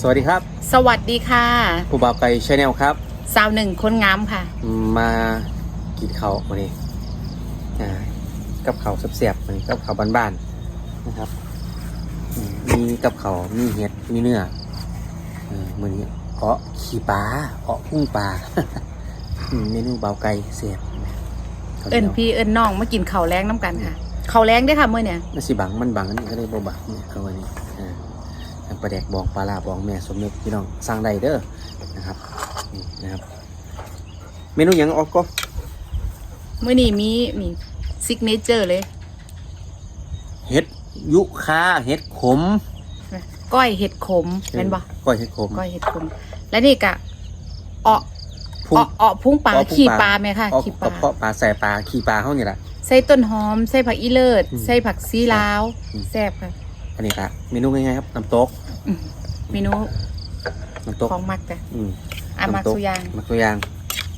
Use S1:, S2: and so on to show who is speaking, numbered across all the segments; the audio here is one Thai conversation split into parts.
S1: สวัสดีครับ
S2: สวัสดีค่ะ
S1: ผู้บ่าวไก่ชาแนลครับ
S2: สาวหนึ่งคนงามค่ะ
S1: มากินข้าววันนี้อ่ากับข้าวเสียบๆวันนี้กับข้าวบ้านๆนะครับอืมมีกับข้าวมีเห็ดมีเนื้อเออมือนี้เอ้อขี่ปลาเอ้อพุ่งปลา อืมเมนูบ่าวไก่เสียบข้าวห
S2: เอิญ
S1: ยว
S2: พี่เอิญน้องมากินข้าวแรงน้ำกันค่ะข้าวแรงได้อค่ะเมื่อเนี่ย
S1: มันสิบังมันบังอันนี้ก็เลยบ่บังเนี่ยเอาวันนี้อ่า อันปลาแดกบองปลาลาบองแม่สมนึกพี่น้องสั่งได้เด้อนะครับนี่นะครับ เมนูหยังออกก็
S2: เมื่อนี้มีมีซิกเนเจอร์เลย
S1: เห็ดยุคาเห็ดขม
S2: ก้อยเห็ดขมเป็นบ่
S1: ก้อยเห็ดขม
S2: ก้อยเห็ดขม และนี่กะเออ
S1: พุ่ง
S2: เออพุ่งปลา
S1: เาะพุ่ง
S2: ขี่ปลาไหมค่ะ
S1: เอ
S2: ขี่ป
S1: กระ
S2: ลา
S1: เพาะปลาใส่ปลาขี่ปลาเขานี่แหละ
S2: ใส่ต้นหอม ใส่ผักอีเลิศ
S1: อืม
S2: ใส่ผักซีลาว
S1: อืม
S2: แซ่บค่ะ
S1: อันนี้ละเมนูง่ายๆครับน้ำตก
S2: อืมเมนู
S1: น้ำตก
S2: ของมักแต่
S1: อืม
S2: อามัก
S1: น้ำต
S2: สุยาง
S1: มักตัวอย่าง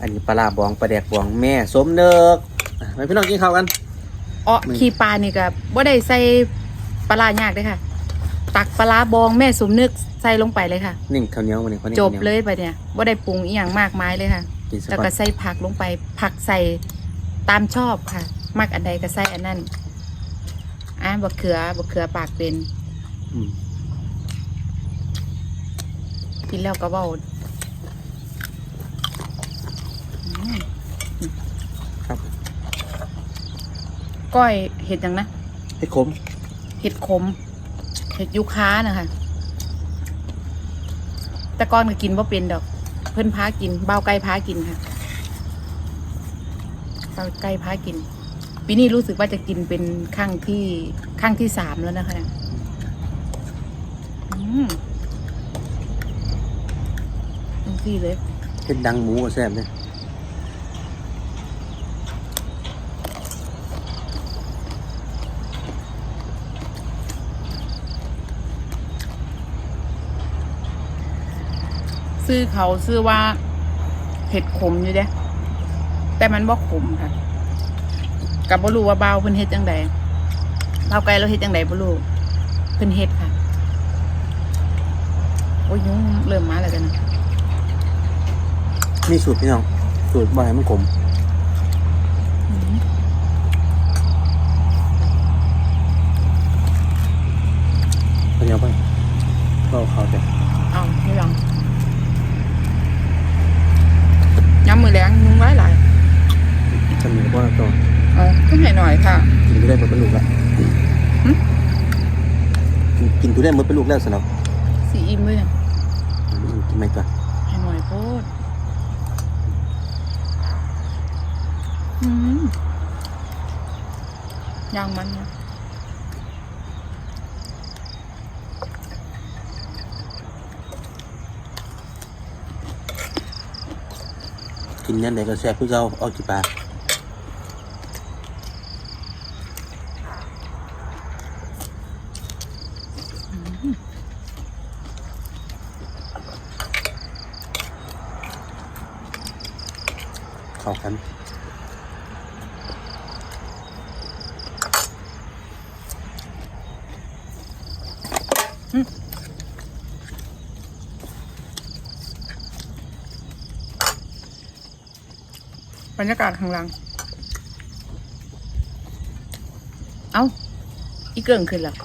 S1: อันนี้ปลาลาบองปลาแดกบองแม่สมเนึกอะไปพี่น้องกินข้าวกัน
S2: อ๋อ
S1: มึง
S2: ขี่ปลานี่ก็บ่ได้ใส่ปลาร้ายากเลยค่ะ ตักปลาร้าบองแม่สมนึกใส่ลงไปเลยค่ะ
S1: นิ่งข้าวเหนียวมันนี่ข้าวเหนี
S2: จ
S1: ยว
S2: บเลยไปเนี่ยว่าได้ปรุงอีหยังมากมายเลยค่ะ
S1: กินสัก
S2: แล้ว
S1: ก่อ
S2: ก็
S1: น
S2: ใส่ผักลงไป ผักใส่ตามชอบค่ะ มักอันใดก็ใส่อันนั้น อะบะเขือบะเขือปากเป็น
S1: อืม
S2: กินแล้วก็เบ้าอืม
S1: ครับ
S2: ก้อยเห็ดหยังนะ
S1: เห็ดขม
S2: เห็ดขมเห็ดยูคานะคะแต่ก่อนก็กินว่าเป็นดอก เพิ่นพากินเบ้าไก่พากินค่ะเบ้าไก่พากิน ปีนี้รู้สึกว่าจะกินเป็นข้างที่ข้างที่สามแล้วนะคะเนี่ยอืมทั้งที่เลย
S1: เห็ดดังหมูก็แซ่บเลย
S2: ซื้อเขาซื้อว่าเห็ดขมอยู่เด้แต่มันบ่ขมค่ะ กับบ่รู้ว่าเบาวเพิ่นเฮ็ดจังใดเบาวไกลเราเฮ็ดจังใดบ่รู้เพิ่นเฮ็ดค่ะ โอ้ยยุงเริ่มมาแล้วจ้ะนะ
S1: มีสูตรพี่น้อง สูตรบ่ให้มันขม
S2: อืม
S1: ข้าวเหนียวไปก็เอาเขาแต่
S2: เอาไม่ลองย้ำมือแรงยุงไว้หลาย
S1: จะมีก็ตัว
S2: เอาขึ้นให้หน่อยค่ะ
S1: กินทุเรียน หมดเป็นลูกแล้ว
S2: หึ
S1: กินทุเรียนหมดเป็นลูกแล้วสำหรับ
S2: สีอิ่มเลย
S1: กินไม่ก่อน
S2: ให้หน่อยโพดอืมย่างมันเนี่ย
S1: กินยันไหนก็แซ่บเพื่อเราเอากี่ปลาเบ
S2: รรยากาศข้างหลัง เอาอีเกิ่งขึ้นแล้ว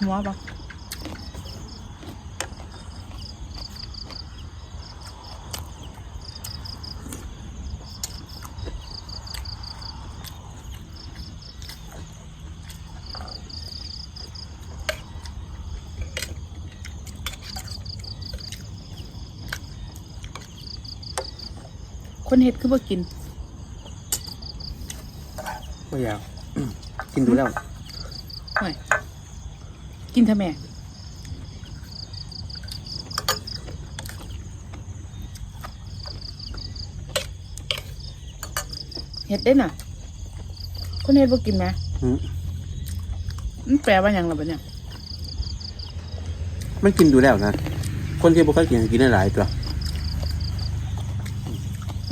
S2: หัวปะ คนเฮ็ดคือบ่กิน
S1: ไม่อยากกินดูแล้ว
S2: หน่อยกินทำไมเฮ็ดได้น่ะ คนเฮ็ดบ่กินไหม
S1: อืม
S2: มันแปลว่าหยังล่ะบัดเนี่ย
S1: มันกินดูแล้วนะ คนที่บ่เคยกินกินได้หลายตัว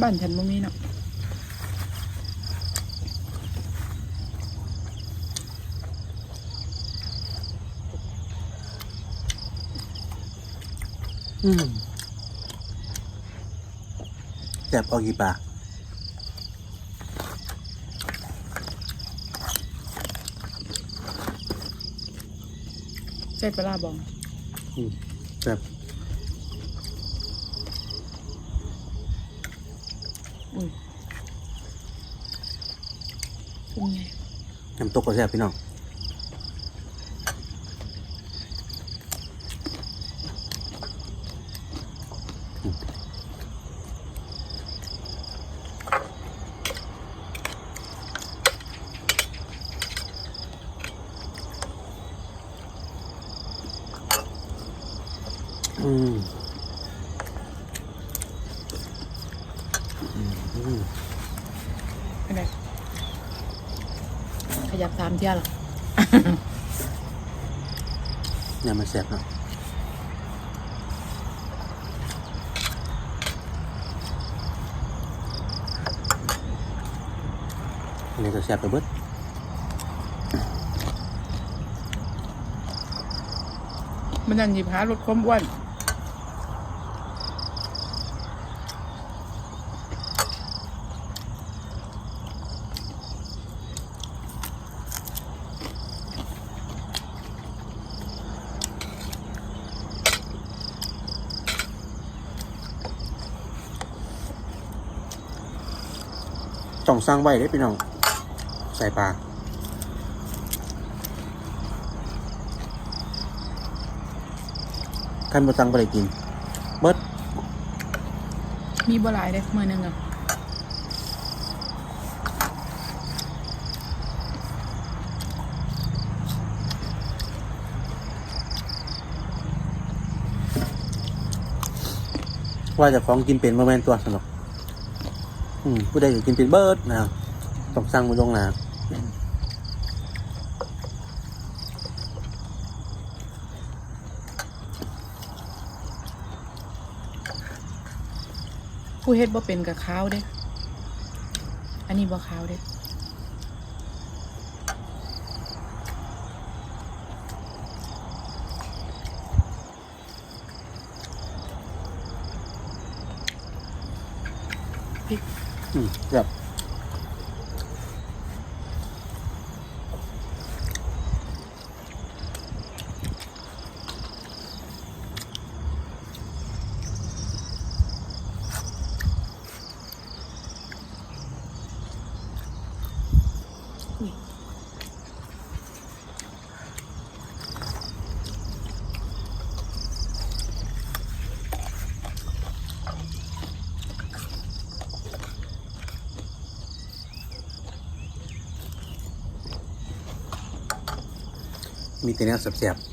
S2: บ้านฉันบ่มีเนาะ
S1: อืมแซ่บเอากี่ปาก
S2: ใช่ปลาร้าบอง
S1: อืมแซ่บ
S2: เป็นไง
S1: น้ำตกก็แซ่บพี่น้องอืมอืมอืม
S2: เป็นไงข ยับสามเที่ยหรอ
S1: เนี่ยมันแซ่บเนาะอันนี้ก็แซ่บไปเบิด
S2: มันนั่นหยิบหารถความอ้วน
S1: ต้องสร้างไว้ได้พี่น้อง ใส่ปลาขั้นบ่สั่งบ่ได้กิน เบิด
S2: มีบ่หลายเด้มือหนึงอะ
S1: ว่าเจะของกินเป็นบ่แม่นตัวสนุกอืม ผู้ใดอยากกินเป็นเบิร์ดนะต้องสั่งมาลงนะ
S2: ผู้เฮ็ดบ่เป็นกับข้าวเด้ อันนี้บ่ข้าวเด้
S1: อืม แบบ มีแต่เนี้ยแสบๆ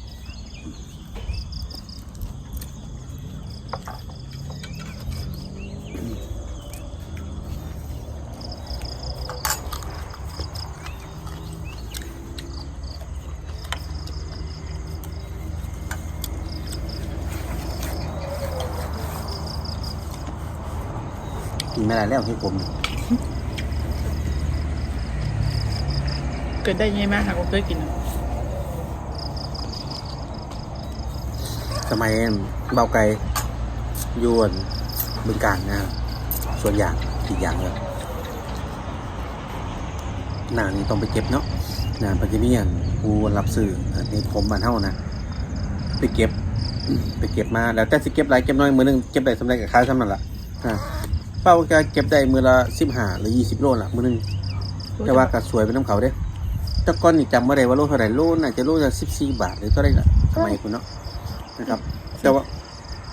S1: กินไม่ได้แล้วที่ผม
S2: เกิดได้ยังไงมาหากว่าเคยกินอะ
S1: สมัยเบาไกลยวนบึงการนะครับส่วนอย่างอีกอย่างเลยหนานี่ต้องไปเก็บเนาะนะปัจจุบันผู้รับซื้ออันนี้ผมบ้านเท่านะไปเก็บ ไปเก็บมาแล้วแต่สิเก็บหลายเก็บน้อยมือนึงเก็บได้สำเร็จกับขาสำนั่นละเป้าก็เก็บได้มือละสิบห้าหรือยี่สิบโลละมือนึงแต่ว่าก็สวยเป็นน้ำเขาเด้แตะก้อนนี่จำไม่ได้ว่าโลเท่าไหร่โลน่าจะโลละสิบสี่บาทหรือเท่าไรละสมัยคุณเนาะ นะครับ แต่ว่า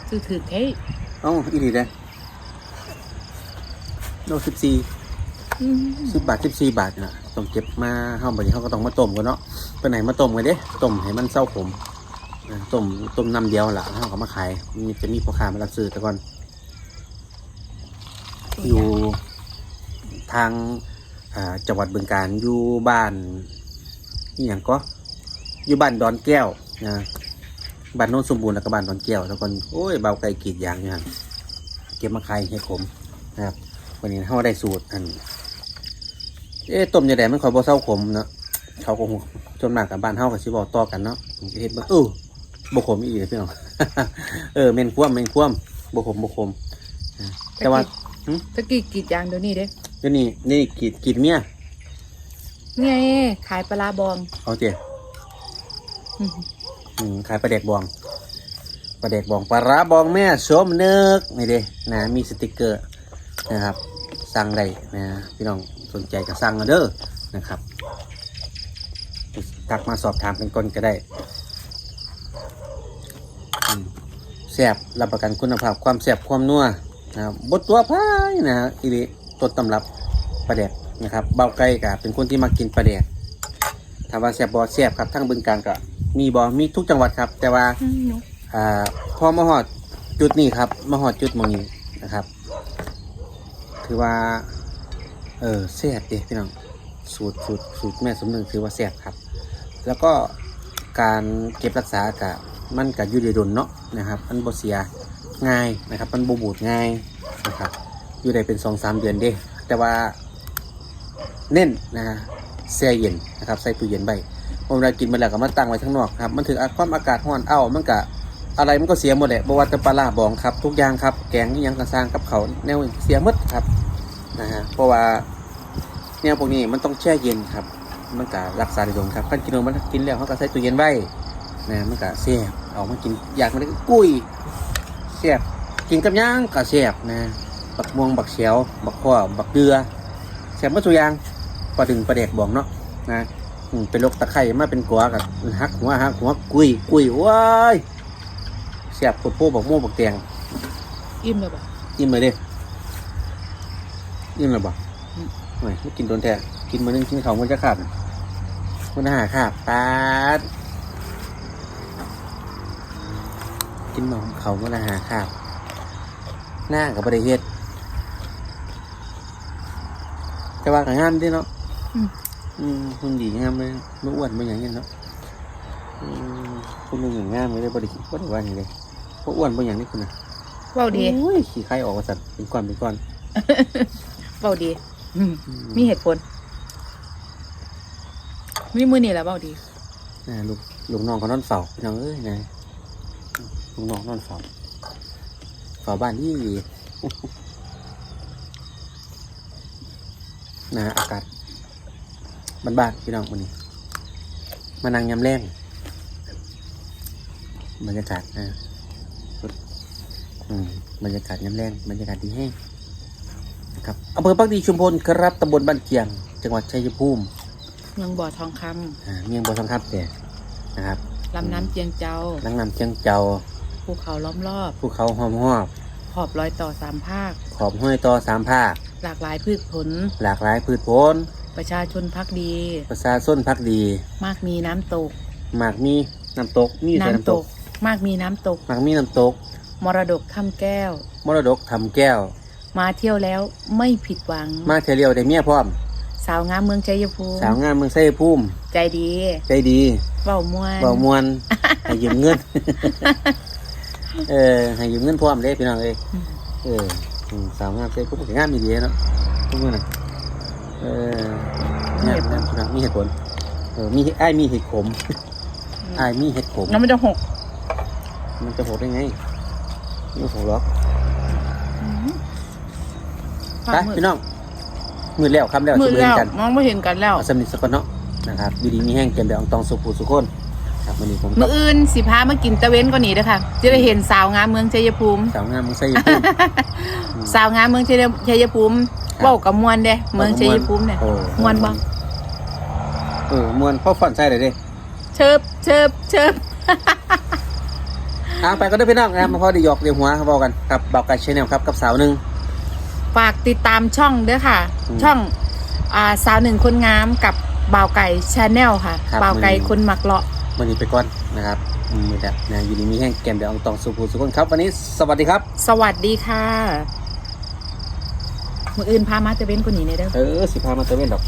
S2: ซื้อถือเท่
S1: เอ้าอีดีเลยโลสิบสี่
S2: อืม
S1: สิบบาทสิบสี่บาทนะต้องเก็บมาเฮาบัดนี้เขาก็ต้องมาต้มกันเนาะไปไหนมาต้มกันเด้ต้มให้มันเศร้าขมอ่าต้มต้มน้ำเดียวละแล้วเขาก็มาขายมีจะมีพ่อค้ามารับซื้อแต่ก่อน อยู่ทางอ่าจังหวัดบึงการอยู่บ้านนี่อย่างก็อยู่บ้านดอนแก้วนะ บ้านโน้นสมบูรณ์แล้วก็บ้านดอนแก้วแล้วก็โอ้ยเบาไก่กรีดยางอยู่ฮะเก็บมาขายให้ขมนะครับ วันนี้เขาได้สูตรอันเอ๊ะต้มยาแดงมันคอยบ่เศร้าขมเนาะเขาก็หูจนมากกับบ้านเฮากับสิบอกต่อกันเนาะผมจะเฮ็ดเบิ่งเออบ่ขมอีกเลยพี่น้องเออเมนคว่ำเมนคว่ำบ่ขมบ่ขมอ่าแต่ว่า
S2: ตะกี้กรีดยางเดี๋ยวนี้เด้
S1: เดี๋ยวนี้นี่กรีดกรีดเมีย
S2: ไงขายปลาร้าบอง
S1: เอาเจ้
S2: อืม
S1: ขายปลาแดกบองปลาแดกบองปลาร้าบองแม่สมนึกนี่เด้นะมีสติกเกอร์นะครับ สั่งได้นะพี่น้องสนใจก็สั่งมาเด้อนะครับทักมาสอบถามเป็นคนก็ได้แซ่บรับประกันคุณภาพความแซ่บความนัวนะครับบดตัวพายนะฮะอีริต้นตำรับปลาแดกนะครับเบาไก่กับเป็นคนที่มากินปลาแดกถามว่าแซ่บบอแซ่บครับทั้งบึงการก็ มีบอมีทุกจังหวัดครับ แต่ว่า
S2: อืมหนู
S1: อ่าพอมาหอดจุดนี้ครับมาหอดจุดหมองนี้นะครับ ถือว่า เออแซ่บเด้พี่น้องสูตรสูตรสูตรแม่สมนึงถือว่าแซ่บครับ แล้วก็การเก็บรักษากะมันกับยูเดดนเนาะนะครับมันบ่เสียง่ายนะครับ มันบ่บูดง่ายนะครับอยู่ได้เป็นสองสามเดือนเด้แต่ว่าเน้นนะฮะแช่เย็นนะครับ ใส่ตู้เย็นไว้ พอเวลากินมาแล้วก็มาตั้งไว้ข้างนอกครับ มันถึงความอากาศร้อนเอ้ามันกะอะไรมันก็เสียหมดแหละบว่าแต่ปลาร้าบองครับ ทุกอย่างครับ แกงนี่ยังกระสร้างกับเขาแนวเสียหมดครับนะฮะเพราะว่าแนวพวกนี้มันต้องแช่เย็นครับ มันก็รักษาได้ดนครับขั้นกินนมมันกินแล้วเขาก็ใส่ตู้เย็นไว้นะมันก็เสียบออกมากินอยากมันก็กุ้ยเสียบกินกับย่างก็เสียบนะบักม่วงบักเขียวบักข้อบักเดือเสียบมาตัวอย่างพอถึงประเด็กบอกเนาะนะ เป็นโรคตะไคร่มาเป็นกัวกับหักหัวหักหัวกุ้ยกุ้ยว้ายเสียบปวดโป้บักม่วงบักแตง
S2: อิ่มเลยบ่
S1: ยิ้มเลยเด้ยิ้มเลยบ่
S2: อืม
S1: ไม่ไม่กินโดนแท้กินมือนึงกินเขาวมันจะขาดน่ะมันหาขาดปาดกินหมองเขามันหาขาดหน้ากับบริเฮ็ดแต่ว่าก็งามเดีเนาะ
S2: อืม
S1: อืม คุณดีงามเลยไม่อ้วนไม่อย่างเงี้ยเนาะอืมคุณลุงอย่างงามเลยบริบริวารอย่างเลยพวกอ้วนไม่อย่างนี้คุณนะ
S2: เว้าดี
S1: โอ้ยขี้ไข่ออกมาสัตว์เป็นก้อนเป็นก้อน
S2: เว้าดีอืมมีเหตุผลมีมือนี่แหละเว้าดี
S1: อ่าลูกลูกน้องเขานอนเฝ้าพี่น้องเอ้ยนะลูกน้องนอนเฝ้าเฝ้าบ้านที่นะอากาศ บ้านๆพี่น้องวันนี้ มานั่งยำแรงบรรยากาศนะอืมบรรยากาศยำแรงบรรยากาศดีแห้งนะครับอำเภอปักดีชุมพลครับตำบลบ้านเกียง จังหวัดชัยภูมิ
S2: เมืองบ่อทองคำ
S1: อ่าเมียงบัวสังคับแต่นะครับ
S2: ลำน้ำเจียงเจ้า
S1: นังนำเชียงเจ้า
S2: ภูเขาล้อมรอบ
S1: ภูเขาหอมหอบ
S2: ขอบรอยต่อสามภาค
S1: ขอบห้วยต่อสามภาค
S2: หลากหลายพืชผล
S1: หลากหลายพืชผล
S2: ประชาชนพักดี
S1: ประชาส้นพักดี
S2: มากมีน้ำตก
S1: หมากมีน้ำตกมีแต่น้ำตก
S2: มากมีน้ำตก
S1: หมากมีน้ำตก
S2: มรดกถ้ำแก้ว
S1: มรดกทำแก้ว
S2: มาเที่ยวแล้วไม่ผิดหวัง
S1: มาเทยวเรียวได้เมียพร้อม
S2: สาวงามเมืองชัยภูมิ
S1: สาวงามเมืองไส้ภูมิ
S2: ใจดี
S1: ใจดี
S2: เว้ามวน
S1: เบามวนให้ยืมเงิน เออให้ยืมเงินพร้อมเลยพี่น้องเลย
S2: อืม
S1: เอออืมสาวงามไส้ภูมิก็งามมีดีเนาะทุกคนน่ะ เอองามงามพี่น้องมีเหตุผลเออมีไอ้ายมีเหตุผลไอ้ายมีเหตุผล
S2: น้ำมันจะหก
S1: มันจะโหดได้ไงไม่โหดหรอก
S2: ฟ้า
S1: ไป
S2: มืด
S1: พี่น้องมือแล้วคำแล้ว
S2: มืด
S1: จะเบิ่
S2: แล้
S1: ง
S2: ว
S1: กัน
S2: มองไม่เห็นกันแล้ว
S1: เอาสำนิทสกอนเนาะนะครับอยู่ดีมีแห้งเก็บแบบอองตองสุขูสุขคนครับวันนี้ผม
S2: มื
S1: กับ
S2: ออื่นสิพามากินตะเว้นก็หนีเด้อค่ะจะได้เห็นสาวงามเมืองชัยภูมิ
S1: สาวงามมึงใส่ญี่ปุ่น
S2: สาวงามเมืองชัยชัยภูมิ
S1: ครับ
S2: เว้ากับมวนเด้เมืองชัยภูมิเนี่ย
S1: โอ้
S2: ม่วนบ่
S1: เออมวนพ่อฟอนใส่เลยเด้
S2: เชิบเชิบเชิบ
S1: ทางไปก็ได้อพี่น้องนะครับมาพอดีหยอกเดียวหัวเขาบอกกันกับเบาไก่ชแนลครับกับสาวหนึ่ง
S2: ฝากติดตามช่องเด้อค่ะ
S1: อืม
S2: ช่องอ่าสาวหนึ่งคนงามกับบ่าวไก่ชาแนลค่ะ
S1: ครับ
S2: บ่าวไก่
S1: มื้อนี้
S2: คนหมักเลาะ
S1: วันนี้ไปก่อนนะครับอืมมือแบบนะอยู่ดีมีแห้งเก็บแบบอองตองสุขูสุขคนครับ วันนี้สวัสดีครับ
S2: สวัสดีค่ะ มืออื่นพามาตะเว้นก็หนีในเด้อ
S1: เออสิพามาเตะเวนดอก